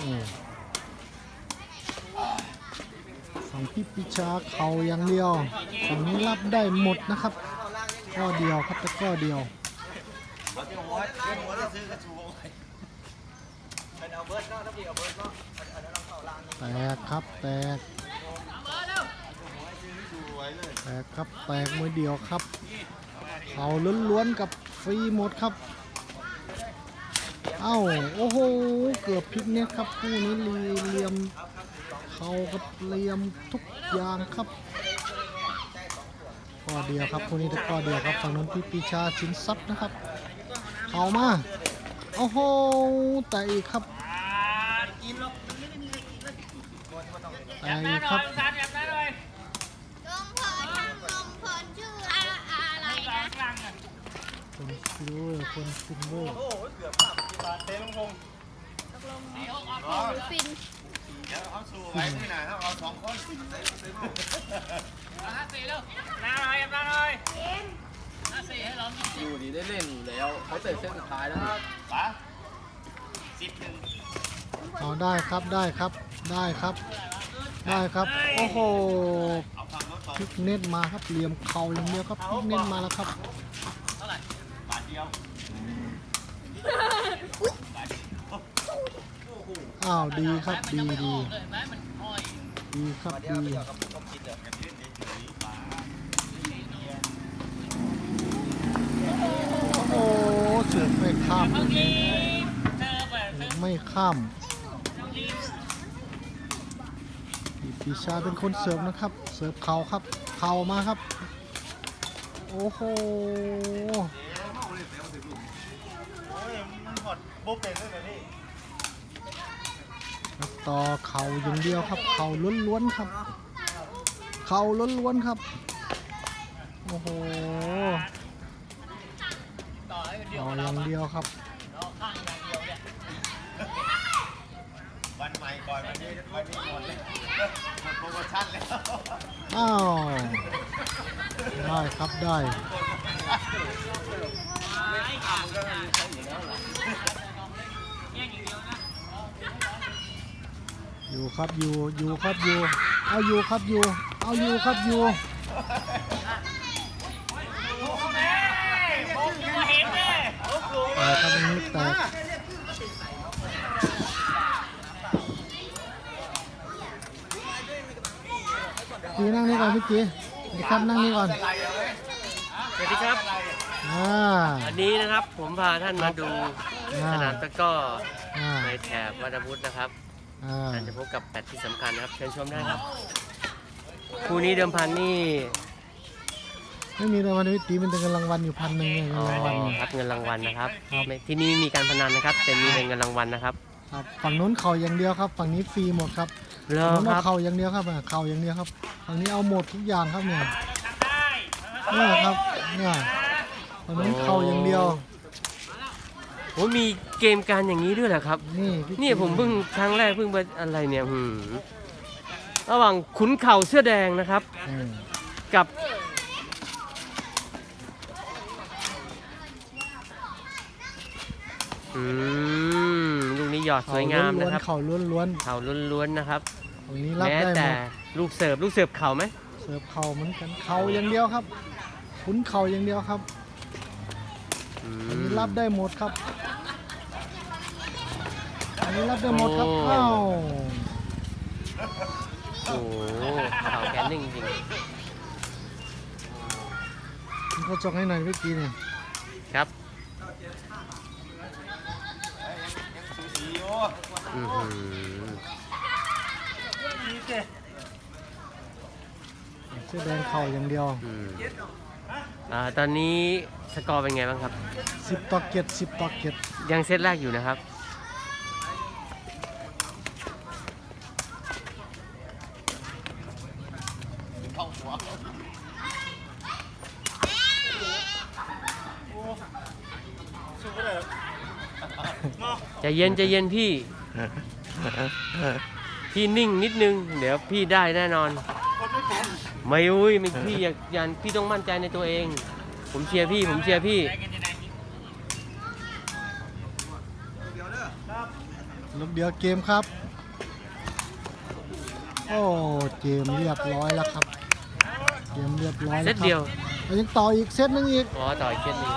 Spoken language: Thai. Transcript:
อืมฝั่งพี่ปิชาเขาอย่างเดียวฝั่งนี้รับได้หมดนะครับก็เดียวครับแต่ก็เดียวแตกครับแตกแตกครับแตกมือเดียวครับเขาล้วนๆกับฟรีหมดครับ เอ้า โอ้โห เกือบพลิกเนี่ยครับคู่นี้ลีเหลี่ยม เขากับเหลี่ยมทุกอย่างครับก็เดียวครับคู่นี้แต่ก็เดียวครับฝั่งนั้นพี่ปีชาชินทรัพย์นะครับ เขามา โอ้โห แต่อีกครับแต่อีกครับ เวอร์คนซิลเวอร์ฟินอยู่ดีได้เล่นอยู่แล้วเขาเตะเส้นสุดท้ายแล้วนี่เอาได้ครับได้ครับได้ครับ ได้ครับโอ้โหพลิกเน็ตมาครับเหลี่ยมเข่าอย่างเดียวครับพลิกเน็ตมาแล้วครับ อ้าวดีครับดีดีดีครับดีโอ้โหเสือกไม่ข้ามไม่ข้ามปีชาเป็นคนเสิร์ฟนะครับ เสิร์ฟเข่าครับ เข่ามาครับ โอ้โห แล้วต่อเข่าอย่างเดียวครับ เข่าล้วนๆครับ เข่าล้วนๆครับ โอ้โหเข่าอย่างเดียวครับวันใหม่ก่อนวันนี้วันนี้หมดเลยหมดโปรโมชั่นแล้วอ้าวได้ครับได้ อยู่ครับอยู่อยู่ครับอยู่เอาอยู่ครับอยู่เอาอยู่ครับอยู่แต่ครับตรงนี้แตกจีนั่งนี่ก่อนพี่จีนี่ครับนั่งนี่ก่อนสวัสดีครับอ่าวันนี้นะครับผมพาท่านมาดูอ่าสนามตะกร้ออ่าในแถบวัดพุทธนะครับ อ่าท่านจะพบกับแปดที่สำคัญนะครับ เชิญชมได้ครับ คู่นี้เดิมพันนี่ไม่มีรางวัลพี่ตีมันเป็นเงินรางวัลอยู่พันหนึ่งเงินอ๋อรางวัล ครับเงินรางวัลนะครับครับ ไม่ที่นี่มีการพนันนะครับ แต่มีเป็นเงินรางวัลนะครับครับฝั่งนู้นเข่าอย่างเดียวครับ ฝั่งนี้ฟรีหมดครับเริ่ฝั่งมนู้นคเอารับเข่าอย่างเดียวครับอะเข่าอย่างเดียวครับฝั่งนี้เอาหมดทุกอย่างครับเนี่ยเนี่ยครับเนี่ยฝั่งนู้นเข่าอย่างเดียว โอ้มีเกมการอย่างนี้ด้วยเหรอครับ นี่พี่นี่ผมเพิ่งครั้งแรกเพิ่งไปอะไรเนี่ยหืมระหว่างขุนเข่าเสื้อแดงนะครับ อืมกับอืมลูกนี้หยอดสวยงามนะครับ เข่าล้วนเข่าล้วนๆนะครับๆฝั่งนี้รับแม้ได้หมแต่ดลูกเสิร์ฟลูกเสิร์ฟเข่าไหมเสิร์ฟเข่าเหมือนกันเข่าอย่างเดียวครับคุ้นเข่าอย่างเดียวครับอือันมนี้รับได้หมดครับ อันนี้รับได้หมดครับโอ้อ้าวโอ้โหเข่าแกนนิ่งจริงคุณเขาจงให้หน่อยเมื่อกี้เนี่ยครับสูสีโออือหือเสื้อแดงเข่าอย่างเดียว อืมอ่าตอนนี้สกอร์เป็นไงบ้างครับ 10ต่อเจ็ด10ต่อเจ็ดยังเซตแรกอยู่นะครับ ใจเย็นใจเย็นพี่ พี่นิ่งนิดนึง เดี๋ยวพี่ได้แน่นอน ไม่อุ้ยไม่พี่อย่าอย่าพี่ต้องมั่นใจในตัวเอง ผมเชียร์พี่ ผมเชียร์พี่ลูกเดียวเกมครับ โอ้เกมเรียบร้อยแล้วครับ เกมเรียบร้อยเซแล้วตครับเดียวแล้วยังต่ออีกเซตหนึงอีก อ๋อ ต่อยเคสนี้